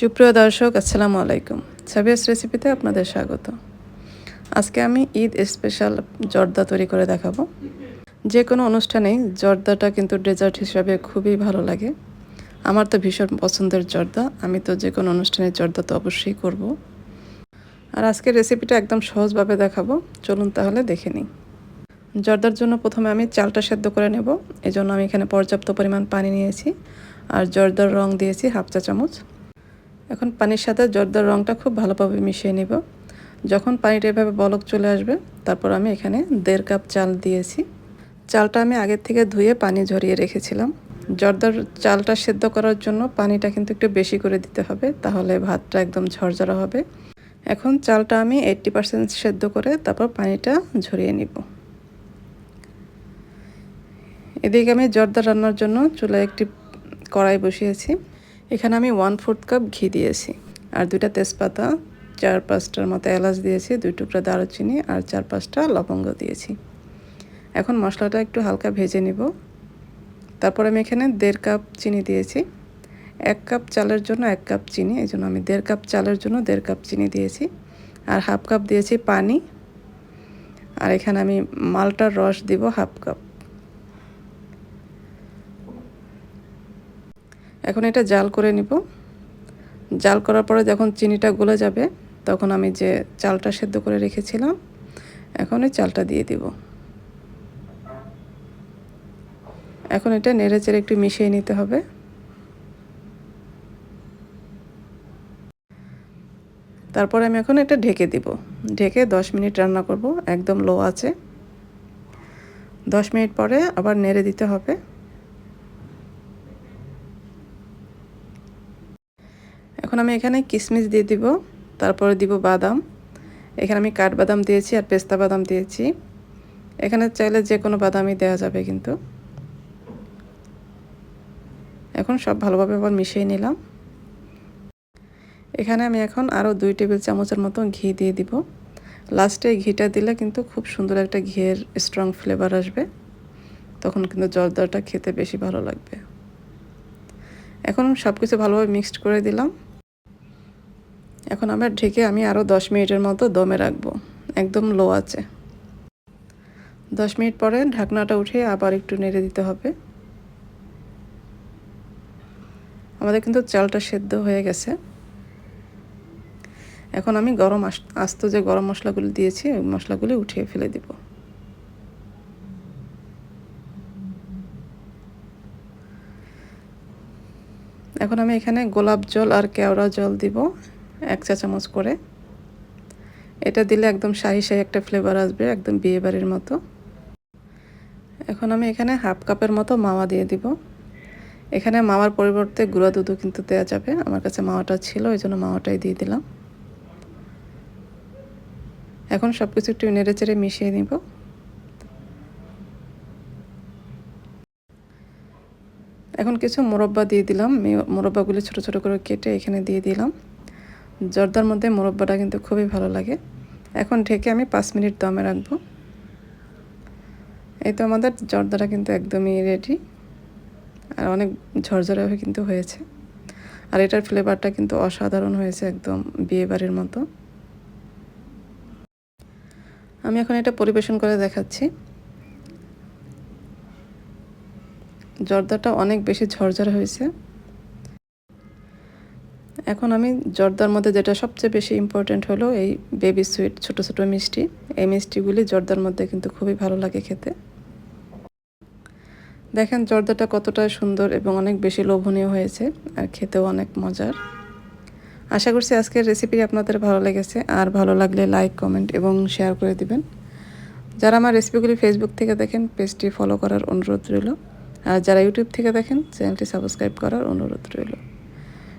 সুপ্রিয় দর্শক, আসসালামু আলাইকুম। সাবিয়াস রেসিপিতে আপনাদের স্বাগত। আজকে আমি ঈদ স্পেশাল জর্দা তৈরি করে দেখাবো। যে কোনো অনুষ্ঠানেই জর্দাটা কিন্তু ডেজার্ট হিসাবে খুবই ভালো লাগে। আমার তো ভীষণ পছন্দের জর্দা, আমি তো যে কোনো অনুষ্ঠানের জর্দা তো অবশ্যই করব। আর আজকের রেসিপিটা একদম সহজভাবে দেখাবো। চলুন তাহলে দেখে নিই। জর্দার জন্য প্রথমে আমি চালটা সেদ্ধ করে নেব। এজন্য আমি এখানে পর্যাপ্ত পরিমাণ পানি নিয়েছি। আর জর্দার রং দিয়েছি হাফ চা চামচ। এখন পানির সাথে জর্দার রঙটা খুব ভালোভাবে মিশিয়ে নিব। যখন পানিটা এভাবে বলক চলে আসবে, তারপর আমি এখানে দেড় কাপ চাল দিয়েছি। চালটা আমি আগের থেকে ধুয়ে পানি ঝরিয়ে রেখেছিলাম। জর্দার চালটা সেদ্ধ করার জন্য পানিটা কিন্তু একটু বেশি করে দিতে হবে, তাহলে ভাতটা একদম ঝরঝরা হবে। এখন চালটা আমি এইট্টি পারসেন্ট সেদ্ধ করে তারপর পানিটা ঝরিয়ে নিব। এদিকে আমি জর্দা রান্নার জন্য চুলায় একটি কড়াই বসিয়েছি। এখানে আমি ওয়ান ফোর্থ কাপ ঘি দিয়েছি। আর দুইটা তেজপাতা, চার পাঁচটার মতো এলাচ দিয়েছি, দুই টুকরা দারুচিনি আর চার পাঁচটা লবঙ্গ দিয়েছি। এখন মশলাটা একটু হালকা ভেজে নিব। তারপর আমি এখানে দেড় কাপ চিনি দিয়েছি। এক কাপ চালের জন্য এক কাপ চিনি, এই জন্য আমি দেড় কাপ চালের জন্য দেড় কাপ চিনি দিয়েছি। আর হাফ কাপ দিয়েছি পানি। আর এখানে আমি মালটার রস দিব হাফ কাপ এখন এটা জাল করে নিব। জাল করার পরে যখন চিনিটা গলে যাবে, তখন আমি যে চালটা সেদ্ধ করে রেখেছিলাম, এখন এই চালটা দিয়ে দিব। এখন এটা নেড়ে চেড়ে একটু মিশিয়ে নিতে হবে। তারপরে আমি এখন এটা ঢেকে দিব। ঢেকে দশ মিনিট রান্না করব, একদম লো আছে দশ মিনিট পরে আবার নেড়ে দিতে হবে। এখন আমি এখানে কিশমিশ দিয়ে দিব, তারপরে দিব বাদাম। এখানে আমি কাঠবাদাম দিয়েছি আর পেস্তা বাদাম দিয়েছি। এখানে চাইলে যে কোনো বাদামই দেওয়া যাবে কিন্তু। এখন সব ভালোভাবে আবার মিশিয়ে নিলাম। এখানে আমি এখন আরও দুই টেবিল চামচের মতো ঘি দিয়ে দিব। লাস্টে ঘিটা দিলে কিন্তু খুব সুন্দর একটা ঘিয়ের স্ট্রং ফ্লেভার আসবে। তখন কিন্তু জর্দাটা খেতে বেশি ভালো লাগবে। এখন সব কিছু ভালোভাবে মিক্সড করে দিলাম। এখন আবার ঢেকে আমি আরও দশ মিনিটের মতো দমে রাখব। একদম লো আছে। দশ মিনিট পরে ঢাকনাটা উঠে আবার একটু নেড়ে দিতে হবে। আমাদের কিন্তু চালটা সেদ্ধ হয়ে গেছে। এখন আমি গরম আস্ত যে গরম মশলাগুলি দিয়েছি, ওই মশলাগুলি উঠিয়ে ফেলে দিব। এখন আমি এখানে গোলাপ জল আর কেওড়া জল দিব। এক চা চামচ করে। এটা দিলে একদম শাহি শাহি একটা ফ্লেভার আসবে, একদম বিয়ে বাড়ির মতো। এখন আমি এখানে হাফ কাপের মতো মাওয়া দিয়ে দিব। এখানে মাওয়ার পরিবর্তে গুঁড়া দুধও কিন্তু দেওয়া যাবে। আমার কাছে মাওয়াটা ছিল, ওই জন্য মাওয়াটাই দিয়ে দিলাম। এখন সব কিছু একটু নেড়ে চেড়ে মিশিয়ে নিব। এখন কিছু মোরব্বা দিয়ে দিলাম। মোরব্বাগুলি ছোট ছোট করে কেটে এখানে দিয়ে দিলাম। জর্দার মধ্যে মোরব্বাটা কিন্তু খুবই ভালো লাগে। এখন ঢেকে আমি পাঁচ মিনিট দমে রাখব। এই তো আমাদের জর্দাটা কিন্তু একদমই রেডি আর অনেক ঝরঝরে কিন্তু হয়েছে। আর এটার ফ্লেভারটা কিন্তু অসাধারণ হয়েছে একদম বিয়ে বাড়ির মতো। আমি এখন এটা পরিবেশন করে দেখাচ্ছি। জর্দাটা অনেক বেশি ঝরঝরে হয়েছে। এখন আমি জর্দার মধ্যে যেটা সবচেয়ে বেশি ইম্পর্টেন্ট হলো এই বেবি সুইট ছোট ছোট মিষ্টি। এই মিষ্টিগুলি জর্দার মধ্যে কিন্তু খুবই ভালো লাগে খেতে। দেখেন জর্দাটা কতটা সুন্দর এবং অনেক বেশি লোভনীয় হয়েছে আর খেতেও অনেক মজার। আশা করছি আজকের রেসিপি আপনাদের ভালো লেগেছে। আর ভালো লাগলে লাইক কমেন্ট এবং শেয়ার করে দিবেন। যারা আমার রেসিপিগুলি ফেসবুক থেকে দেখেন পেজটি ফলো করার অনুরোধ রইল। আর যারা ইউটিউব থেকে দেখেন চ্যানেলটি সাবস্ক্রাইব করার অনুরোধ রইল।